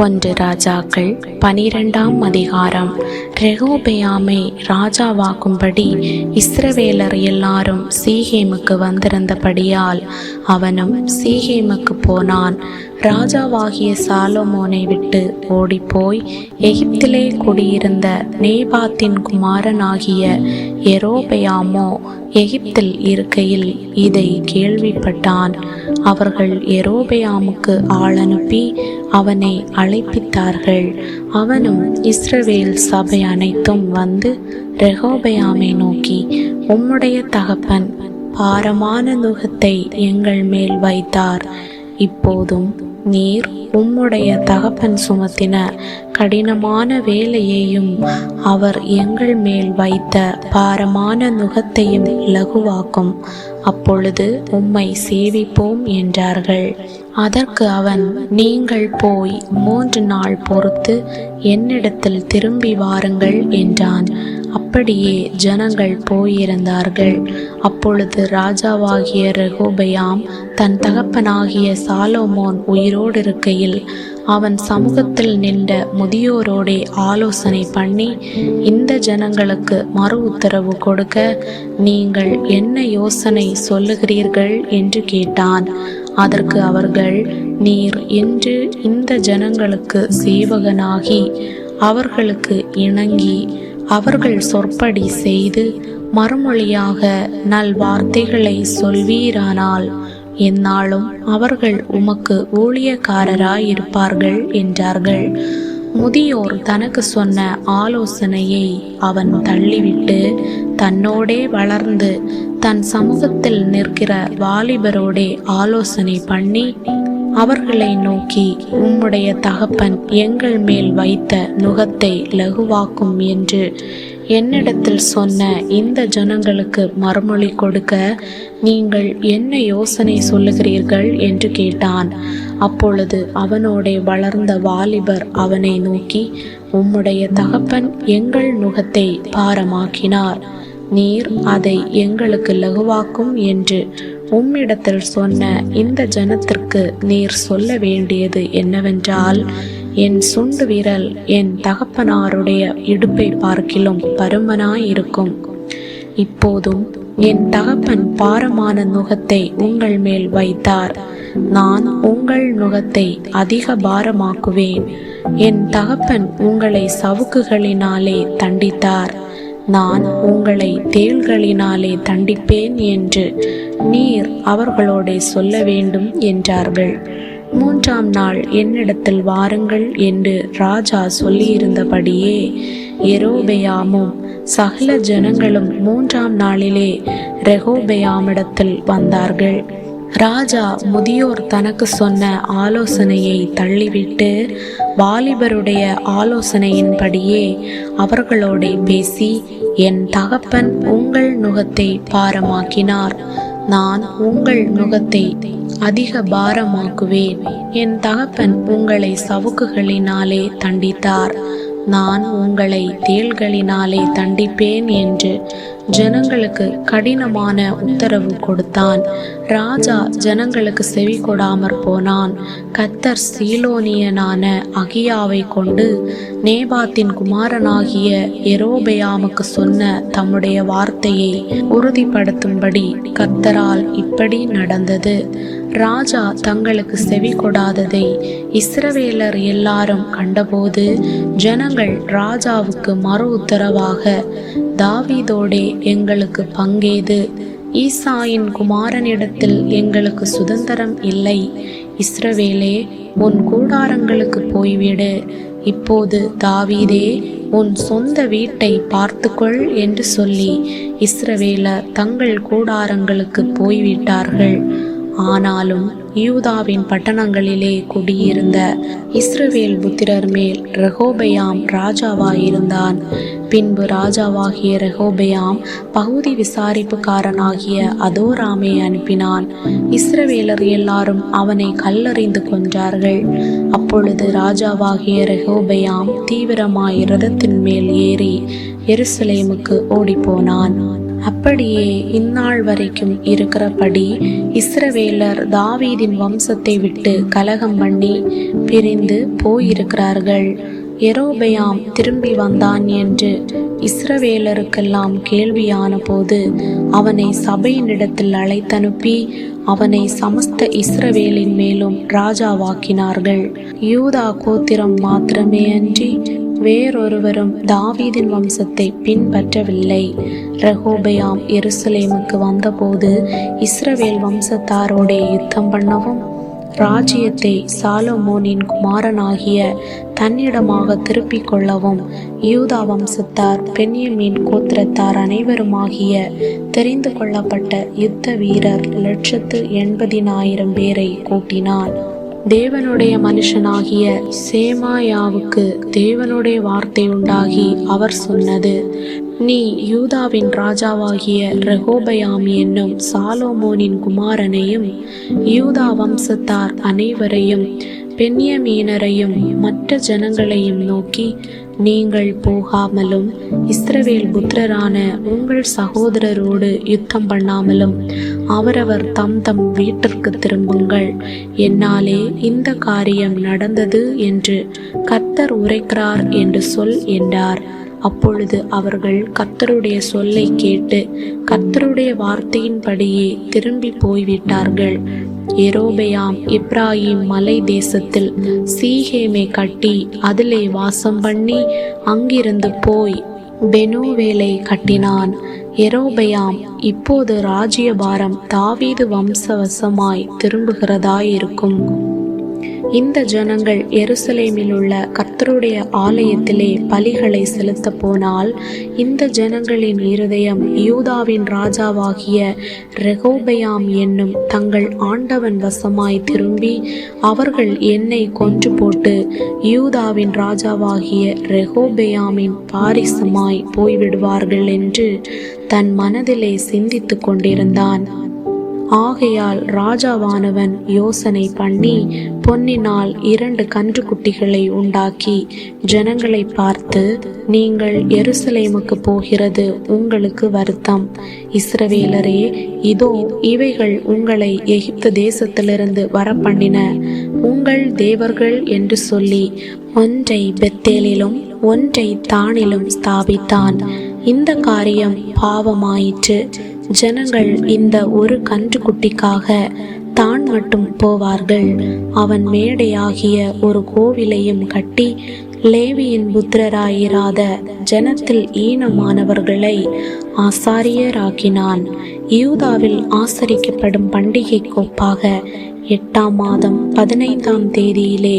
ஒன்று ராஜாக்கள். பனிரெண்டாம் அதிகாரம். ரெகோபெயாமை ராஜாவாக்கும்படி இஸ்ரவேலர் எல்லாரும் சீகேமுக்கு வந்திருந்தபடியால் அவனும் சீகேமுக்கு போனான். ராஜாவாகிய சாலோமோனை விட்டு ஓடிப்போய் எகிப்திலே குடியிருந்த நேபாத்தின் குமாரனாகிய எரோபெயாமோ எகிப்தில் இருக்கையில் இதை கேள்விப்பட்டான். அவர்கள் எரோபெயாமுக்கு ஆள் அனுப்பி அவனை அழைப்பித்தார்கள். அவனும் இஸ்ரவேல் சபை அனைத்தும் வந்து ரெகோபயாமை நோக்கி உம்முடைய தகப்பன் பாரமான நுகத்தை எங்கள் மேல் வைத்தார். இப்போதும் நீர் உம்முடைய தகப்பன் சுமத்தின கடினமான வேலையையும் அவர் எங்கள் மேல் வைத்த பாரமான நுகத்தையும் லகுவாக்கும் அப்பொழுது உம்மை சேவிப்போம் என்றார்கள். அதற்கு அவன் நீங்கள் போய் மூன்று நாள் பொறுத்து என்னிடத்தில் திரும்பி வாருங்கள் என்றான். அப்படியே ஜனங்கள் போயிருந்தார்கள். அப்பொழுது ராஜாவாகிய ரெகோபயாம் தன் தகப்பனாகிய சாலோமோன் உயிரோடு இருக்கையில் அவன் சமூகத்தில் நின்ற முதியோரோடே ஆலோசனை பண்ணி இந்த ஜனங்களுக்கு மறு உத்தரவு கொடுக்க நீங்கள் என்ன யோசனை சொல்லுகிறீர்கள் என்று கேட்டான். அதற்கு அவர்கள் நீர் என்று இந்த ஜனங்களுக்கு சேவகனாகி அவர்களுக்கு இணங்கி அவர்கள் சொற்படி செய்து மறுமொழியாக நல்வார்த்தைகளை சொல்வீரானால் எந்நாளும் அவர்கள் உமக்கு ஊழியக்காரராயிருப்பார்கள் என்றார்கள். முதியோர் தனக்கு சொன்ன ஆலோசனையை அவன் தள்ளிவிட்டு தன்னோடே வளர்ந்து தன் சமூகத்தில் நிற்கிற வாலிபரோடே ஆலோசனை பண்ணி அவர்களை நோக்கி உம்முடைய தகப்பன் எங்கள் மேல் வைத்த நுகத்தை லகுவாக்கும் என்று என்னிடத்தில் சொன்ன இந்த ஜனங்களுக்கு மறுமொழி கொடுக்க நீங்கள் என்ன யோசனை சொல்லுகிறீர்கள்? என்று கேட்டான். அப்பொழுது அவனோடே வளர்ந்த வாலிபர் அவனை நோக்கி உம்முடைய தகப்பன் எங்கள் நுகத்தை பாரமாக்கினார். நீர் அதை எங்களுக்கு லகுவாக்கும் என்று உம்மிடத்தில் சொன்ன இந்த ஜனத்திற்கு நீர் சொல்ல வேண்டியது என்னவென்றால் என் சுண்டு விரல் என் தகப்பனாருடைய இடுப்பை பார்க்கிலும் பருமனாயிருக்கும். இப்போதும் என் தகப்பன் பாரமான நுகத்தை உங்கள் மேல் வைத்தார். நான் உங்கள் நுகத்தை அதிக பாரமாக்குவேன். என் தகப்பன் உங்களை சவுக்குகளினாலே தண்டித்தார். நான் உங்களை தேள்களினாலே தண்டிப்பேன் என்று நீர் அவர்களோட சொல்ல வேண்டும் என்றார்கள். மூன்றாம் நாள் என்னிடத்தில் வாருங்கள் என்று ராஜா சொல்லியிருந்தபடியே எரோபெயாமும் சகல ஜனங்களும் மூன்றாம் நாளிலே ரெகோபெயாமிடத்தில் வந்தார்கள். ராஜா முதியோர் தனக்கு சொன்ன ஆலோசனையை தள்ளிவிட்டு வாலிபருடைய ஆலோசனையின்படியே அவர்களோட பேசி என் தகப்பன் உங்கள் நுகத்தை பாரமாக்கினார். நான் உங்கள் நுகத்தை அதிக பாரமாக்குவேன். என் தகப்பன் உங்களை சவுக்குகளினாலே தண்டித்தார். நான் உங்களை தேள்களினாலே தண்டிப்பேன் என்று ஜனங்களுக்கு கடினமான உத்தரவு கொடுத்தான். ராஜா ஜனங்களுக்கு செவி கொடாமற் போனான். கத்தர் சீலோனியனான அகியாவை கொண்டு நேபாத்தின் குமாரனாகிய எரோபயாமுக்கு சொன்ன தம்முடைய வார்த்தையை உறுதிப்படுத்தும்படி கத்தரால் இப்படி நடந்தது. ராஜா தங்களுக்கு செவி கொடாததை இஸ்ரவேலர் எல்லாரும் கண்டபோது ஜனங்கள் ராஜாவுக்கு மறு உத்தரவாக தாவீதோடே எங்களுக்கு பங்கேது. ஈசாயின் குமாரனிடத்தில் எங்களுக்கு சுதந்திரம் இல்லை. இஸ்ரவேலே உன் கூடாரங்களுக்கு போய்விடு. இப்போது தாவீதே உன் சொந்த வீட்டை பார்த்துக்கொள் என்று சொல்லி இஸ்ரவேலர் தங்கள் கூடாரங்களுக்கு போய்விட்டார்கள். ஆனாலும் யூதாவின் பட்டணங்களிலே குடியிருந்த இஸ்ரவேல் புத்திரர் மேல் ரெகோபயாம் ராஜாவாயிருந்தான். பின்பு ராஜாவாகிய ரெகோபயாம் பகுதி விசாரிப்புக்காரனாகிய அதோராமை அனுப்பினான். இஸ்ரவேலர் எல்லாரும் அவனை கல்லறிந்து கொன்றார்கள். அப்பொழுது ராஜாவாகிய ரெகோபயாம் தீவிரமாய் ரதத்தின் மேல் ஏறி எருசலேமுக்கு ஓடிப்போனான். அப்படியே இந்நாள் வரைக்கும் இருக்கிறபடி இஸ்ரவேலர் தாவீதின் வம்சத்தை விட்டு கலகம் பண்ணி பிரிந்து போயிருக்கிறார்கள். எரோபயாம் திரும்பி வந்தான் என்று இஸ்ரவேலருக்கெல்லாம் கேள்வியான போது அவனை சபையினிடத்தில் அழைத்தனுப்பி அவனை சமஸ்த இஸ்ரவேலின் மேலும் ராஜாவாக்கினார்கள். யூதா கோத்திரம் மாத்திரமே அன்றி வேறொருவரும் தாவீதின் வம்சத்தை பின்பற்றவில்லை. ரகோபயாம் எருசலேமுக்கு வந்தபோது இஸ்ரவேல் வம்சத்தாரோடே யுத்தம் பண்ணவும் ராஜ்யத்தை சாலமோனின் குமாரனாகிய தன்னிடமாக திருப்பிக் கொள்ளவும் யூதா வம்சத்தார் பெண்யமின் கோத்திரத்தார் அனைவருமாகிய தெரிந்து கொள்ளப்பட்ட யுத்த வீரர் லட்சத்து எண்பதினாயிரம் பேரை கூட்டினான். தேவனுடைய மனுஷனாகிய சேமாயாவுக்கு தேவனுடைய வார்த்தை உண்டாகி அவர் சொன்னது நீ யூதாவின் ராஜாவாகிய ரெகோபயாம் என்னும் சாலோமோனின் குமாரனையும் யூதா வம்சத்தார் அனைவரையும் பென்யமீனரையும் மற்ற ஜனங்களையும் நோக்கி நீங்கள் போகாமலும் இஸ்ரவேல் புத்திரரான உங்கள் சகோதரரோடு யுத்தம் பண்ணாமலும் அவரவர் தம் தம் வீட்டிற்கு திரும்புங்கள். என்னாலே இந்த காரியம் நடந்தது என்று கத்தர் உரைக்கிறார் என்று சொல் என்றார். அப்பொழுது அவர்கள் கர்த்தருடைய சொல்லை கேட்டு கர்த்தருடைய வார்த்தையின்படியே திரும்பி போய்விட்டார்கள். எரோபெயாம் இப்ராஹிம் மலை தேசத்தில் சீகேமை கட்டி அதிலே வாசம் பண்ணி அங்கிருந்து போய் பெனோவேலை கட்டினான். எரோபெயாம் இப்போது ராஜ்யபாரம் தாவீது வம்சவசமாய் திரும்புகிறதாயிருக்கும். இந்த ஜனங்கள் எருசலேமில் உள்ள கர்த்தருடைய ஆலயத்திலே பலிகளை செலுத்த போனால் இந்த ஜனங்களின் இருதயம் யூதாவின் ராஜாவாகிய ரெகோபயாம் என்னும் தங்கள் ஆண்டவன் வசமாய் திரும்பி அவர்கள் என்னை கொன்று போட்டு யூதாவின் ராஜாவாகிய ரெகோபயாமின் பாரிசமாய் போய்விடுவார்கள் என்று தன் மனதிலே சிந்தித்து கொண்டிருந்தான். ஆகையால் ராஜாவானவன் யோசனை பண்ணி பொன்னினால் இரண்டு கன்றுக்குட்டிகளை உண்டாக்கி ஜனங்களை பார்த்து நீங்கள் எருசலேமுக்கு போகிறது உங்களுக்கு வருத்தம். இஸ்ரவேலரே இதோ இவைகள் உங்களை எகிப்து தேசத்திலிருந்து வரப்பண்ணின. உங்கள் தேவர்கள் என்று சொல்லி ஒன்றை பெத்தேலிலும் ஒன்றை தானிலும் ஸ்தாபித்தான். இந்த காரியம் பாவமாயிற்று. ஜனங்கள் இந்த ஒரு கன்றுக்குட்டிக்காக தான் மட்டும் போவார்கள். அவன் மேடையாகிய ஒரு கோவிலையும் கட்டி லேவியின் புத்திரராயிராத ஜனத்தில் ஈனமானவர்களை ஆசாரியராக்கினான். யூதாவில் ஆசரிக்கப்படும் பண்டிகை கோப்பாக எட்டாம் மாதம் பதினைந்தாம் தேதியிலே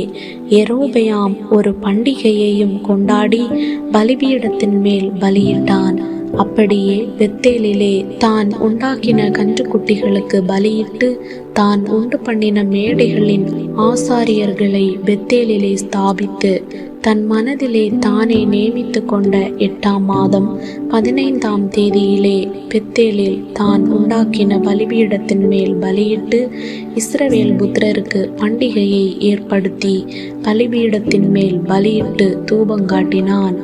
எரோபயாம் ஒரு பண்டிகையையும் கொண்டாடி பலிபீடத்தின் மேல் பலியிட்டான். அப்படியே பெத்தேலிலே தான் உண்டாக்கின கன்றுக்குட்டிகளுக்கு பலியிட்டு தான் உண்டு பண்ணின மேடைகளின் ஆசாரியர்களை பெத்தேலிலே ஸ்தாபித்து தன் மனதிலே தானே நியமித்து கொண்ட எட்டாம் மாதம் பதினைந்தாம் தேதியிலே பெத்தேலில் தான் உண்டாக்கின பலிபீடத்தின் மேல் பலியிட்டு இஸ்ரவேல் புத்திரருக்கு பண்டிகையை ஏற்படுத்தி பலிபீடத்தின் மேல் பலியிட்டு தூபங்காட்டினான்